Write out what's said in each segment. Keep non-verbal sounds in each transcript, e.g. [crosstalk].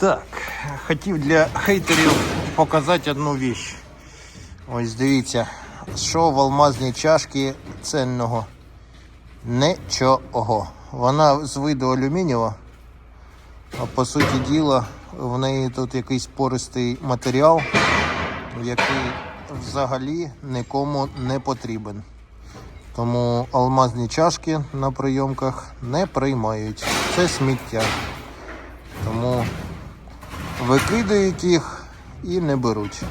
Так, хотів для хейтерів показати одну віч. Ось дивіться, що в алмазній чашці ценного. Нічого. Вона з виду алюмінієва, а по суті діла, в неї тут якийсь пористий матеріал, який взагалі нікому не потрібен. Тому алмазні чашки на прийомках не приймають. Це сміття. Тому викидають їх і не беруть.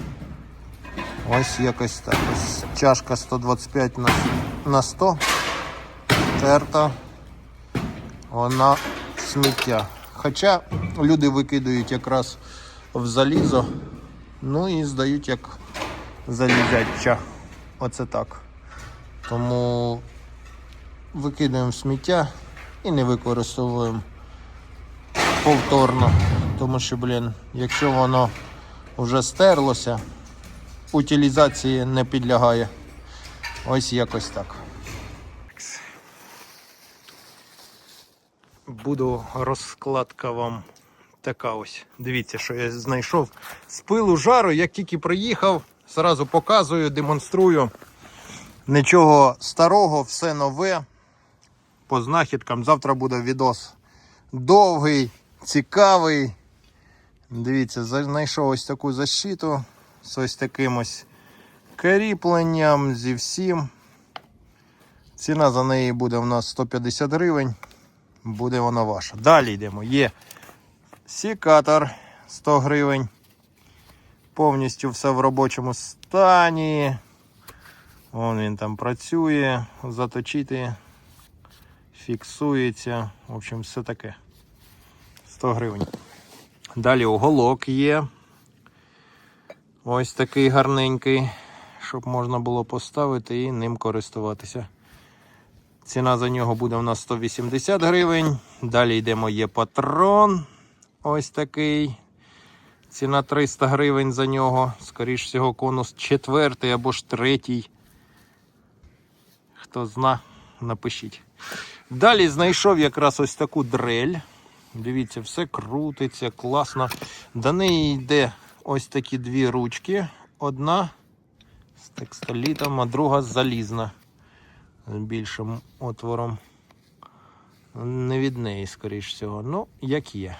Ось якось так. Ось чашка 125 на, на 100 терта. Вона сміття. Хоча люди викидають якраз в залізо, ну і здають як залізяча. Оце так. Тому викидаємо сміття і не використовуємо повторно. Тому що, блін, якщо воно вже стерлося, утилізації не підлягає. Ось якось так. Буду розкладка вам така ось. Дивіться, що я знайшов з пилу жару. Як тільки приїхав, зразу показую, демонструю. Нічого старого, все нове. По знахідкам. Завтра буде відос довгий, цікавий. Дивіться, знайшов ось таку защиту з ось таким ось кріпленням зі всім. Ціна за неї буде у нас 150 гривень. Буде вона ваша. Далі йдемо. Є сікатор 100 гривень. Повністю все в робочому стані. Вон він там працює, заточити, фіксується. В общем, все таке. 100 гривень. Далі уголок є. Ось такий гарненький, щоб можна було поставити і ним користуватися. Ціна за нього буде у нас 180 гривень. Далі йдемо, є патрон. Ось такий. Ціна 300 гривень за нього. Скоріш всього, конус четвертий або ж третій. Хто зна, напишіть. Далі знайшов якраз ось таку дрель. Дивіться, все крутиться, класно. До неї йде ось такі дві ручки. Одна з текстолітом, а друга залізна. З більшим отвором. Не від неї, скоріш всього. Ну, як є.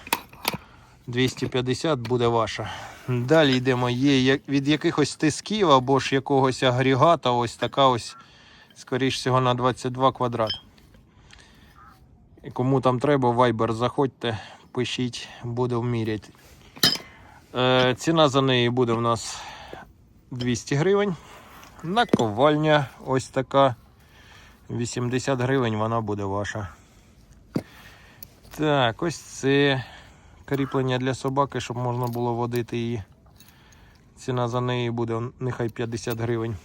250 буде ваша. Далі йдемо. Є від якихось тисків або ж якогось агрегата. Ось така ось, скоріш всього, на 22 квадрат. І кому там треба, Viber заходьте, пишіть, буде вміряти. Е, ціна за неї буде у нас 200 гривень. Наковальня ось така. 80 гривень вона буде ваша. Так, ось це кріплення для собаки, щоб можна було водити її. Ціна за неї буде нехай 50 гривень.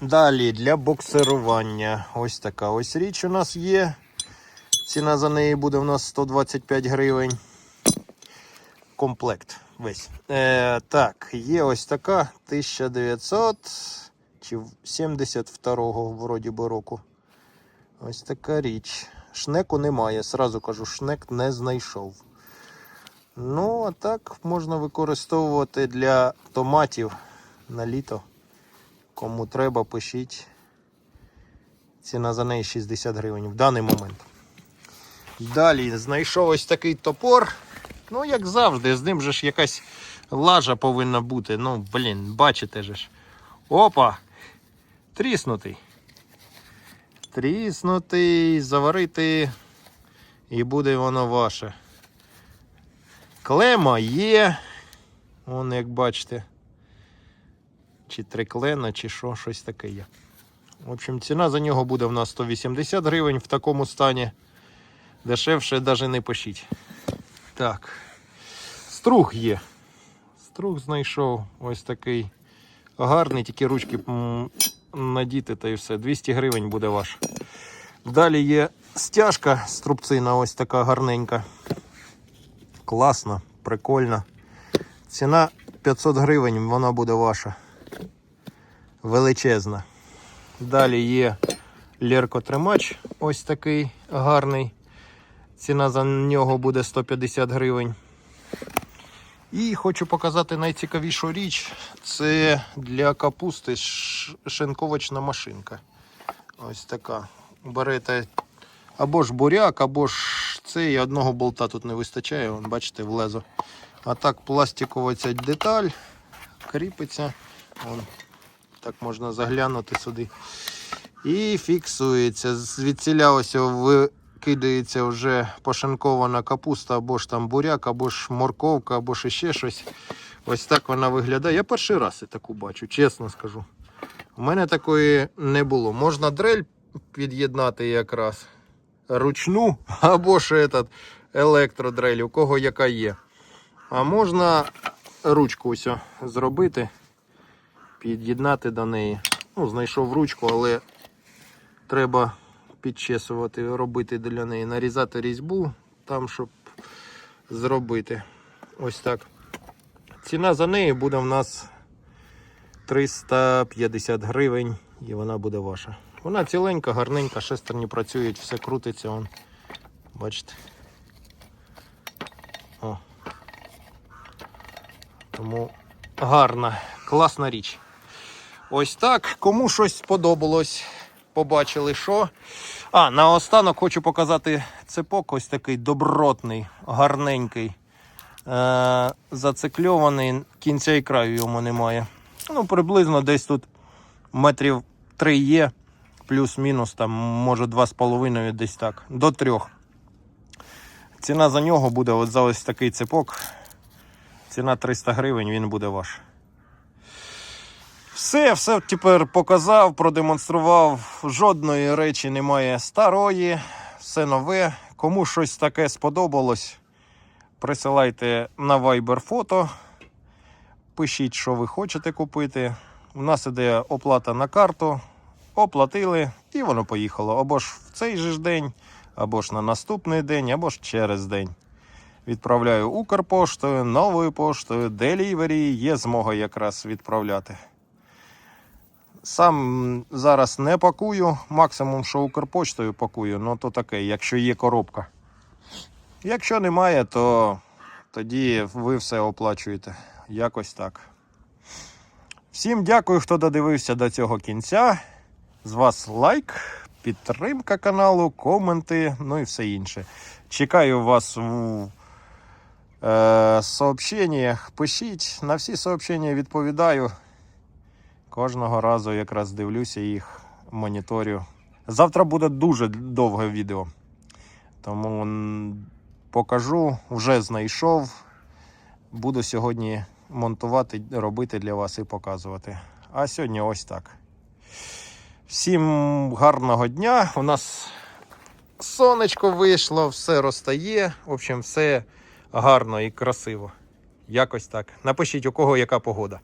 Далі для боксирування. Ось така ось річ у нас є. Ціна за неї буде у нас 125 гривень. Комплект весь. Е, так, є ось така 1900 чи 72-го вроді би року. Ось така річ. Шнеку немає. Сразу кажу, шнек не знайшов. Ну, а так можна використовувати для томатів на літо. Кому треба, пишіть. Ціна за неї 60 гривень в даний момент. Далі знайшов ось такий топор. Ну, як завжди, з ним же ж якась лажа повинна бути. Ну, блін, бачите же ж. Опа! Тріснутий. Тріснутий, заварити. І буде воно ваше. Клема є. Вон, як бачите. Чи триклена, чи що, щось таке є. В общем, ціна за нього буде в нас 180 гривень в такому стані. Дешевше навіть не пишіть. Так. Струг є. Струг знайшов ось такий гарний, тільки ручки надіти та і все. 200 гривень буде ваш. Далі є стяжка струбцина, ось така гарненька. Класна, прикольна. Ціна 500 гривень, вона буде ваша. Величезна. Далі є лєркотримач, ось такий гарний. Ціна за нього буде 150 гривень. І хочу показати найцікавішу річ. Це для капусти шинковочна машинка. Ось така. Берете або ж буряк, або ж цей одного болта тут не вистачає, вон, бачите, влезо. А так пластикова ця деталь кріпиться. Вон, так можна заглянути сюди. І фіксується. Звідсіля ось викидається вже пошинкована капуста, або ж там буряк, або ж морковка, або ж ще щось. Ось так вона виглядає. Я перший раз і таку бачу, чесно скажу. У мене такої не було. Можна дрель під'єднати якраз ручну, [laughs] або ж этот електродрель, у кого яка є. А можна ручку ось зробити, під'єднати до неї. Ну, знайшов ручку, але треба підчесувати, робити для неї, нарізати різьбу там, щоб зробити. Ось так. Ціна за неї буде в нас 350 гривень і вона буде ваша. Вона ціленька, гарненька, шестерні працюють, все крутиться. Вон. Бачите. О. Тому гарна, класна річ. Ось так. Кому щось сподобалось, побачили, що. А, наостанок хочу показати цепок, ось такий добротний, гарненький. Е- зацикльований, кінця і краю йому немає. Ну, приблизно десь тут метрів 3 є, плюс-мінус, там, може 2,5 десь так, до 3. Ціна за нього буде от за ось такий цепок. Ціна 300 гривень, він буде ваш. Все, все тепер показав, продемонстрував. Жодної речі немає старої, все нове. Кому щось таке сподобалось, присилайте на Viber фото. Пишіть, що ви хочете купити. У нас іде оплата на карту. Оплатили і воно поїхало. Або ж в цей же ж день, або ж на наступний день, або ж через день. Відправляю Укрпоштою, новою поштою, Delivery є змога якраз відправляти. Сам зараз не пакую, максимум, що Укрпоштою пакую, ну то таке, якщо є коробка. Якщо немає, то тоді ви все оплачуєте. Якось так. Всім дякую, хто додивився до цього кінця. З вас лайк, підтримка каналу, коменти, ну і все інше. Чекаю вас у е, сообщеннях. Пишіть, на всі сообщення відповідаю. Кожного разу якраз дивлюся їх, моніторю. Завтра буде дуже довге відео. Тому покажу, вже знайшов. Буду сьогодні монтувати, робити для вас і показувати. А сьогодні ось так. Всім гарного дня. У нас сонечко вийшло, все розтає. В общем, все гарно і красиво. Якось так. Напишіть, у кого яка погода.